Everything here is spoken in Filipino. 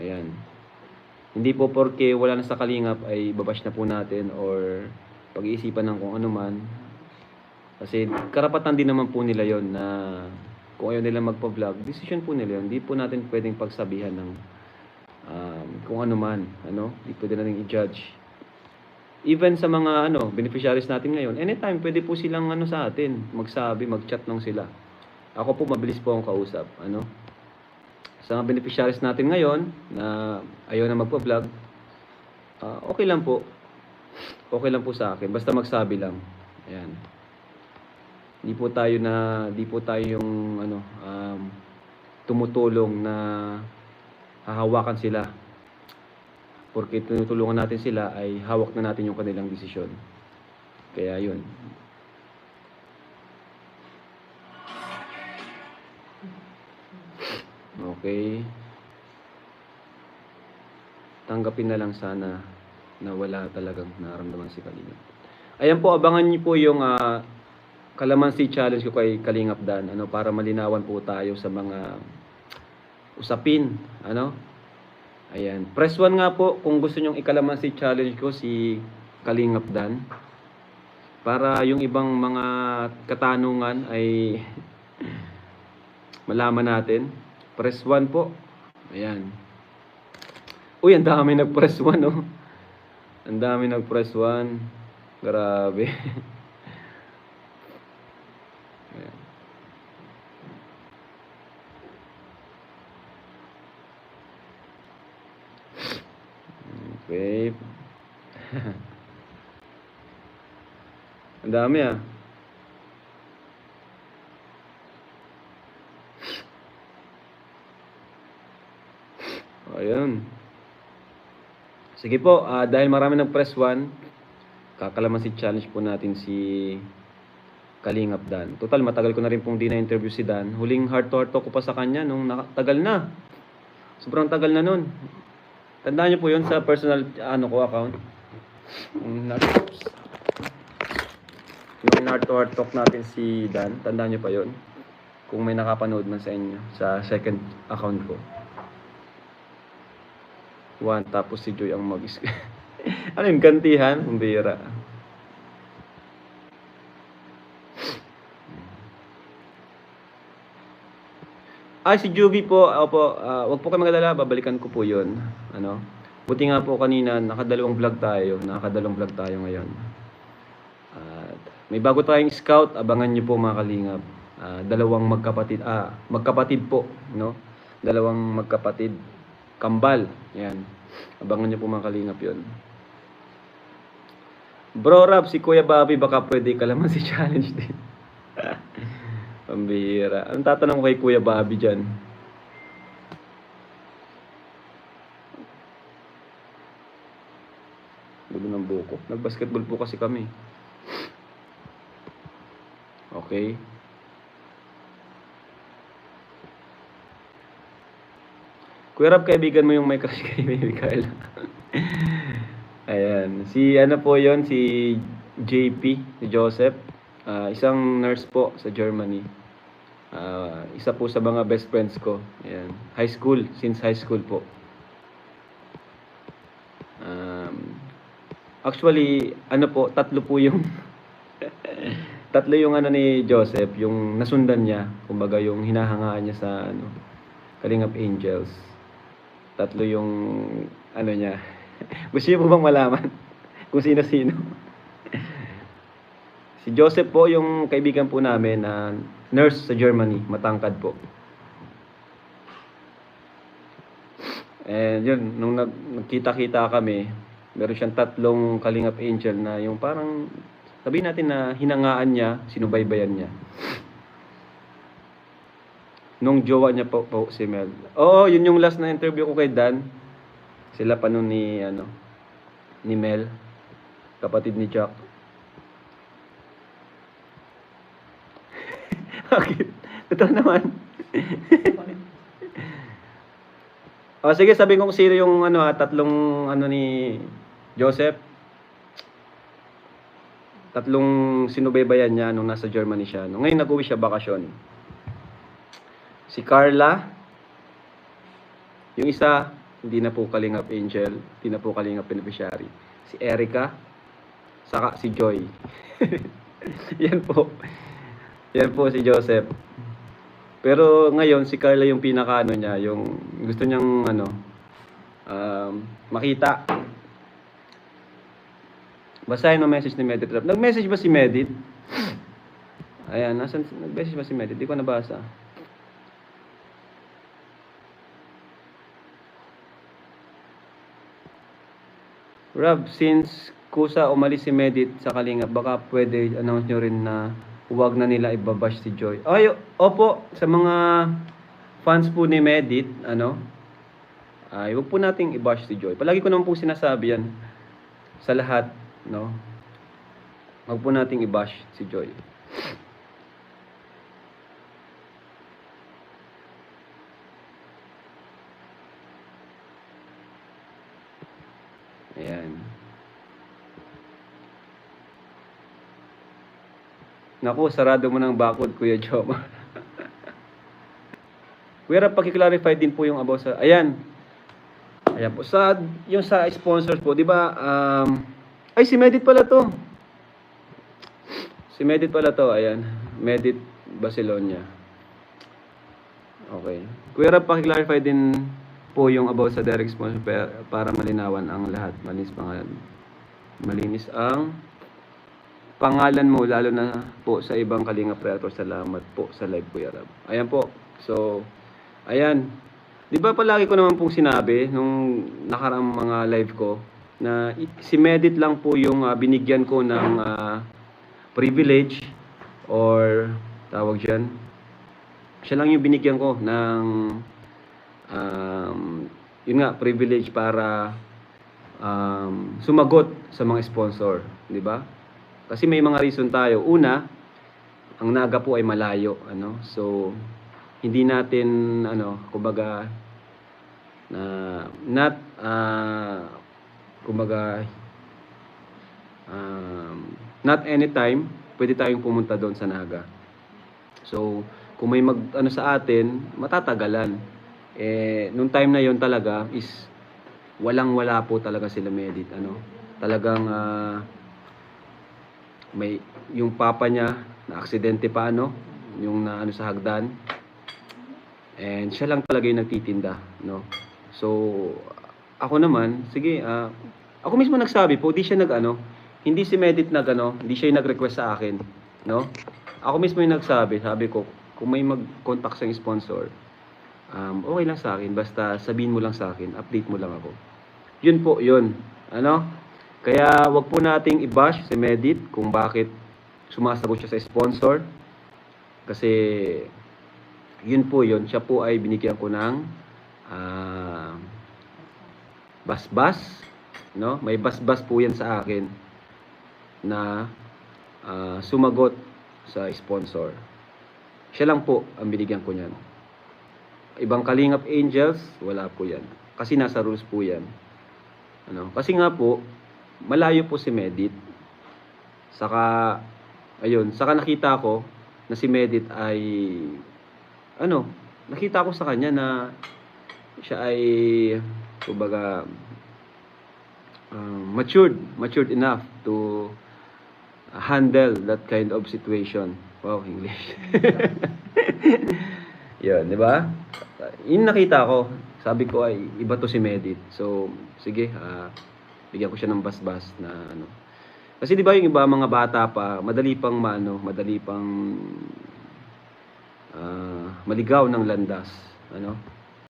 Ayan. Hindi po porke wala na sa kalingap ay babash na po natin or pag-iisipan ng kung ano man. Kasi karapatan din naman po nila yon na kung ayaw nila magpa-vlog, decision po nila yun. Hindi po natin pwedeng pagsabihan ng um, kung ano man. Ano? Hindi pwede natin i-judge. Even sa mga ano, beneficiaries natin ngayon, anytime pwede po silang ano sa atin, magsabi, mag-chat lang sila. Ako po mabilis po akong kausap, ano? Sa mga beneficiaries natin ngayon na ayaw na magpa-vlog, ah, okay lang po. Okay lang po sa akin, basta magsabi lang. Ayan. Di po tayo na di po tayo yung ano um, tumutulong na hahawakan sila porque tinutulungan natin sila ay hawak na natin yung kanilang desisyon. Kaya yun. Okay. Tanggapin na lang sana na wala talagang naramdaman si Kalingap. Ayan po, abangan niyo po yung ah, Kalamansi challenge ko kay Kalingap Dan ano para malinawan po tayo sa mga usapin ano Ayan. Press 1 nga po kung gusto nyong ikalamansi challenge ko si Kalingap Dan. Para yung ibang mga katanungan ay malaman natin. Press 1 po. Ayan. Uy, ang dami nag-press 1, oh. Ang dami nag-press 1. Grabe. Ayan. Okay. Ang dami ah. Ayun. Sige po, ah, dahil marami ng press 1, kakalamansi challenge po natin si Kalingap Dan. Total, matagal ko na rin pong di na-interview si Dan. Huling heart to heart ko pa sa kanya nung tagal na. Sobrang tagal na nun. Tandaan niyo po yun sa personal ano ko account. Yung heart, oops. Yung heart talk natin si Dan. Tandaan niyo pa yun. Kung may nakapanood man sa inyo sa second account ko. One, tapos si Joy ang mag Ano yung gantihan? Ang bira. Ay, si Juvie po, opo, ah, wag po kayo magalala, babalikan ko po yun. Ano? Buti nga po kanina, nakadalawang vlog tayo, nakadalawang vlog tayo ngayon. At may bago tayong scout, abangan niyo po mga kalingap. Ah, dalawang magkapatid, ah, magkapatid po, no? Dalawang magkapatid, kambal, yan. Abangan niyo po mga kalingap yun. Bro Rap, si Kuya Bobby baka pwede ka lamang si challenge din. Pambihira. Anong tatanong ko kay Kuya Bobby dyan? Gulo ng buko. Nag-basketball po kasi kami. Okay. Kuya Rab, kaibigan mo yung may crush kay Carla. Ayan. Si ano po yon si JP, si Joseph. Ah, isang nurse po sa Germany. Ah, isa po sa mga best friends ko. Ayan. High school, since high school po. Um, actually, ano po, tatlo po yung tatlo yung ano ni Joseph, yung nasundan niya, kumbaga yung hinahangaan niya sa ano, Kalingap Angels. Tatlo yung ano niya. Gusto niyo po bang malaman kung sino-sino? si Joseph po yung kaibigan po namin na nurse sa Germany, matangkad po. And yun, nung nag, nagkita-kita kami, meron siyang tatlong kalingap angel na yung parang, sabihin natin na hinangaan niya, sinubaybayan niya. Nung jowa niya po, po si Mel. Oo, yun yung last na interview ko kay Dan. Sila pa nun ni, ano, ni Mel, kapatid ni Jack. Bakit? Totoo naman. o sige, sabi ko kung sino yung ano, ha, tatlong ano ni Joseph. Tatlong sinubaybayan niya nung nasa Germany siya. No, ngayon nag-uwi siya bakasyon. Si Carla. Yung isa, hindi na po Kalingap Angel, hindi na po Kalingap Beneficiary. Si Erica, saka si Joy. Yan po. Yan po si Joseph. Pero ngayon, si Carla yung pinaka ano niya, yung gusto niyang ano, um, makita. Basahin mo message ni Medit. Nag-message ba si Medit? Ayan, nasan, nag-message ba si Medit? Di ko nabasa. Rob, since kusa umalis si Medit sa Kalinga, baka pwede announce nyo rin na huwag na nila ibabash si Joy. Ay, opo, sa mga fans po ni Medit, ano, ay huwag po nating i-bash si Joy. Palagi ko naman po sinasabi yan sa lahat, no? Huwag po nating i-bash si Joy. Ayan. Naku, sarado mo ng bakod, Kuya Jom. Kuya Rap, pakiclarify din po yung about sa... Ayan. Ayan po. Sa, yung sa sponsors po, di ba? Um, ay, si Medit pala to. Si Medit pala to. Ayan. Medit Basilonia. Okay. Kuya Rap, pakiclarify din po yung about sa direct sponsor pa- para malinawan ang lahat. Malinis pangalan. Malinis ang pangalan mo lalo na po sa ibang Kalinga Predator. Salamat po sa live Kuya Rab. Ayan po. So, ayan. Di ba palagi ko naman pong sinabi nung nakaraang mga live ko na si Medit lang po yung ah, binigyan ko ng ah, privilege or tawag dyan. Siya lang yung binigyan ko ng um, yun nga, privilege para um, sumagot sa mga sponsor, di ba? Kasi may mga reason tayo. Una, ang naga po ay malayo, ano? So, hindi natin, ano, kumbaga, na, not, ah, kumbaga, um, not anytime, pwede tayong pumunta doon sa naga. So, kung may mag, ano sa atin, matatagalan. Eh, nung time na yon talaga is, walang wala po talaga sila medit, ano? Talagang, ah, may yung papa niya na aksidente pa ano yung na ano sa hagdan. And siya lang talaga yung nagtitinda no? So ako naman sige ah, ako mismo nagsabi po di siya nag ano hindi si Medit nag ano hindi siya yung nag-request sa akin no? Ako mismo yung nagsabi sabi ko kung may mag-contact sa sponsor um, okay lang sa akin basta sabihin mo lang sa akin update mo lang ako. Yun po yun ano kaya wag po nating i-bash si Medit kung bakit sumasagot siya sa sponsor. Kasi yun po yun. Siya po ay binigyan ko ng ah, basbas. No? May basbas po yan sa akin na ah, sumagot sa sponsor. Siya lang po ang binigyan ko niyan. Ibang Kalingap Angels, wala po yan. Kasi nasa rules po yan. Ano? Kasi nga po, malayo po si Medit. Saka, ayun, saka nakita ko na si Medit ay, ano, nakita ko sa kanya na siya ay, kumbaga, um, matured, matured enough to handle that kind of situation. Wow, English. Yun, di ba? Yun nakita ko. Sabi ko ay iba to si Medit. So, sige, ah, bigyan ko siya ng basbas na ano. Kasi di ba yung iba mga bata pa, madali pang maano, madali pang ah, maligaw ng landas, ano?